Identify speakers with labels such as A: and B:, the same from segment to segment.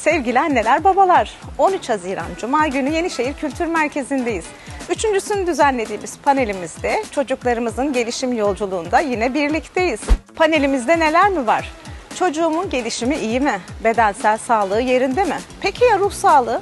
A: Sevgili anneler, babalar, 13 Haziran Cuma günü Yenişehir Kültür Merkezi'ndeyiz. Üçüncüsünü düzenlediğimiz panelimizde çocuklarımızın gelişim yolculuğunda yine birlikteyiz. Panelimizde neler mi var? Çocuğumun gelişimi iyi mi? Bedensel sağlığı yerinde mi? Peki ya ruh sağlığı?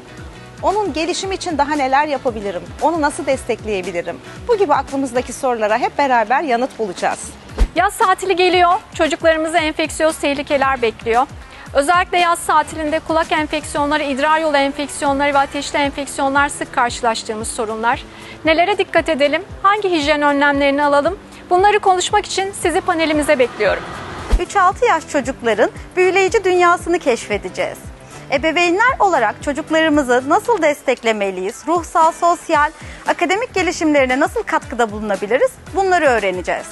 A: Onun gelişimi için daha neler yapabilirim? Onu nasıl destekleyebilirim? Bu gibi aklımızdaki sorulara hep beraber yanıt bulacağız.
B: Yaz tatili geliyor. Çocuklarımızı enfeksiyöz tehlikeler bekliyor. Özellikle yaz tatilinde kulak enfeksiyonları, idrar yolu enfeksiyonları ve ateşli enfeksiyonlar sık karşılaştığımız sorunlar. Nelere dikkat edelim? Hangi hijyen önlemlerini alalım? Bunları konuşmak için sizi panelimize bekliyorum.
C: 3-6 yaş çocukların büyüleyici dünyasını keşfedeceğiz. Ebeveynler olarak çocuklarımızı nasıl desteklemeliyiz? Ruhsal, sosyal, akademik gelişimlerine nasıl katkıda bulunabiliriz? Bunları öğreneceğiz.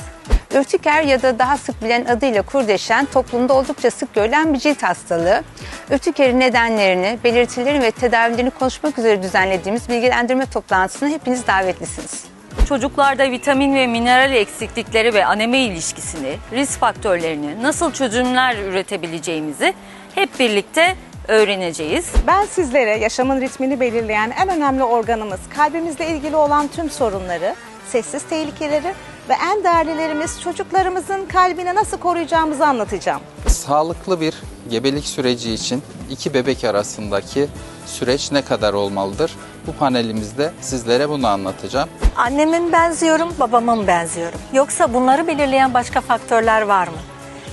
D: Ürtiker ya da daha sık bilinen adıyla kurdeşen toplumda oldukça sık görülen bir cilt hastalığı. Ürtikerin nedenlerini, belirtilerini ve tedavilerini konuşmak üzere düzenlediğimiz bilgilendirme toplantısına hepiniz davetlisiniz.
E: Çocuklarda vitamin ve mineral eksiklikleri ve anemi ilişkisini, risk faktörlerini, nasıl çözümler üretebileceğimizi hep birlikte öğreneceğiz.
A: Ben sizlere yaşamın ritmini belirleyen en önemli organımız, kalbimizle ilgili olan tüm sorunları, sessiz tehlikeleri ve en değerlilerimiz çocuklarımızın kalbini nasıl koruyacağımızı anlatacağım.
F: Sağlıklı bir gebelik süreci için iki bebek arasındaki süreç ne kadar olmalıdır? Bu panelimizde sizlere bunu anlatacağım.
G: Annemin benziyorum, babamın benziyorum. Yoksa bunları belirleyen başka faktörler var mı?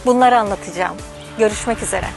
G: Bunları anlatacağım. Görüşmek üzere.